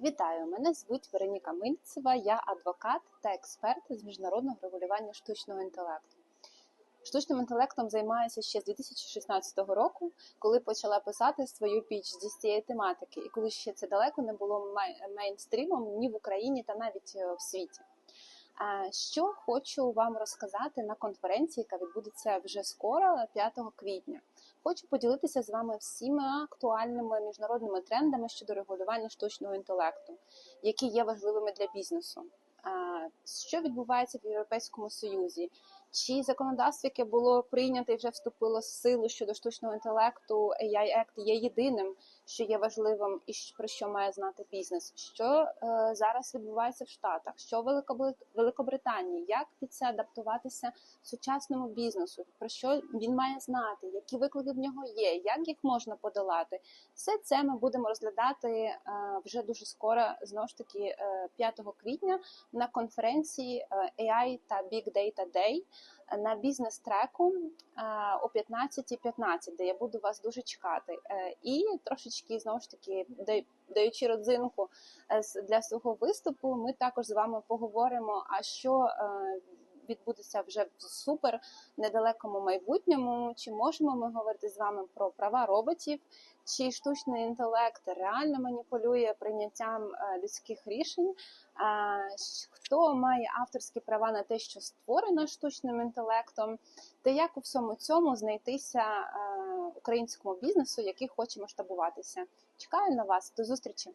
Вітаю! Мене звуть Вероніка Мильцева, я адвокат та експерт з міжнародного регулювання штучного інтелекту. Штучним інтелектом займаюся ще з 2016 року, коли почала писати свою піч з цієї тематики, і коли ще це далеко не було мейнстрімом ні в Україні та навіть е, в світі. Що хочу вам розказати на конференції, яка відбудеться вже скоро, 5 квітня. Хочу поділитися з вами всіма актуальними міжнародними трендами щодо регулювання штучного інтелекту, які є важливими для бізнесу. Що відбувається в Європейському Союзі? Чи законодавство, яке було прийнято і вже вступило в силу щодо штучного інтелекту, AI Act є єдиним, що є важливим і про що має знати бізнес? Що е, зараз відбувається в Штатах? Що в Великобританії? Як під це адаптуватися сучасному бізнесу? Про що він має знати? Які виклики в нього є? Як їх можна подолати? Все це ми будемо розглядати е, вже дуже скоро, знову ж таки, е, 5 квітня на конференції е, AI та Big Data Day на бізнес-треку е, о 15.15, де я буду вас дуже чекати. Е, І трошечки знову ж таки даючи родзинку е, для свого виступу, ми також з вами поговоримо, а що відбудеться вже в супер недалекому майбутньому. Чи можемо ми говорити з вами про права роботів? Чи штучний інтелект реально маніпулює прийняттям е, людських рішень? Хто має авторські права на те, що створено штучним інтелектом, та як у всьому цьому знайтися е, українському бізнесу, який хоче масштабуватися? Чекаю на вас. До зустрічі!